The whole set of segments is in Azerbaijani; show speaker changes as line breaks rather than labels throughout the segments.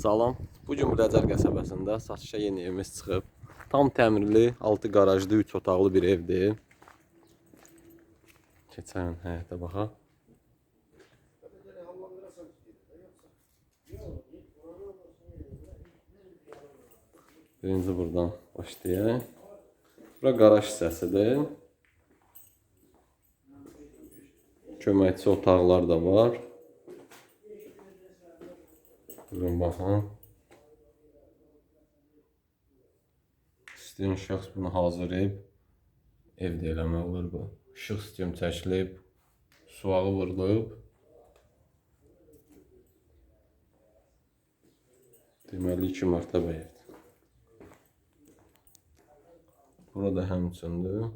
Salam. Bu gün Biləcər qəsəbəsində satışa yeni evimiz çıxıb. Tam təmirli, altı qarajlı, 3 otaqlı bir evdir. Keçən həyətə baxaq. Birinci buradan başlayaq. Bura qaraj hissəsidir. Köməkçi otaqlar da var. Buyurun baxın. İstəyən şəxs bunu hazırlayıb evdə eləmək olur bu. İşıq sistem çəkilib, suağı vurulub. Deməli 2 mərtəbə evdir. Burada həmçindir.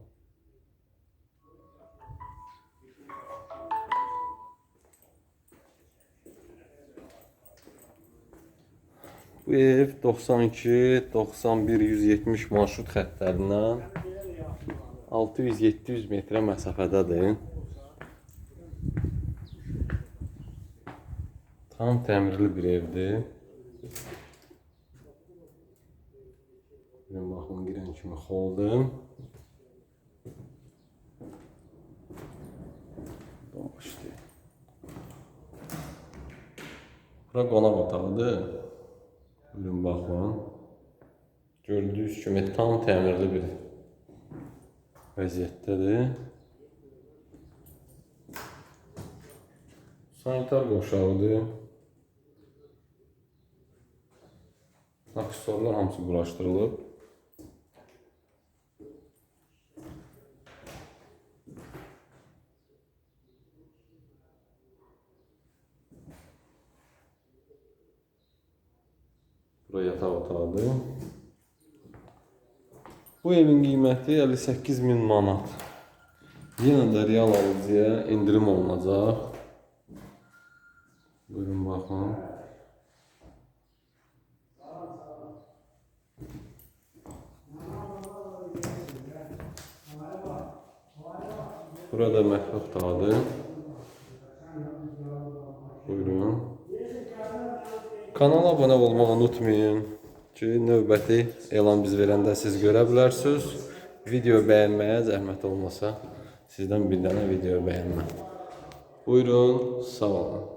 Bu ev 92, 91, 170 marşrut xəttlərindən 600-700 metrə məsafədədir. Tam təmirli bir evdir. Bir baxın girən kimi xoldur. Başlayaq. Bura qonaq otağıdır. Buyurun baxın. Gördüyünüz kimi tam təmirli bir vəziyyətdədir. Sanitar qoşağıdır. Aksesuarlar hamısı quraşdırılıb. Bura yataq otağıdır. Bu evin qiyməti 58 min manat. Yenə də real alıcıya indirim olunacaq. Buyurun baxın. Burada mətbəx otağıdır. Buyurun. Kanala abunə olmağı unutmayın ki, növbəti elan biz verəndə siz görə bilərsiniz. Video bəyənməyə zəhmət olmasa sizdən bir dənə video bəyənmə. Buyurun, sağ olun.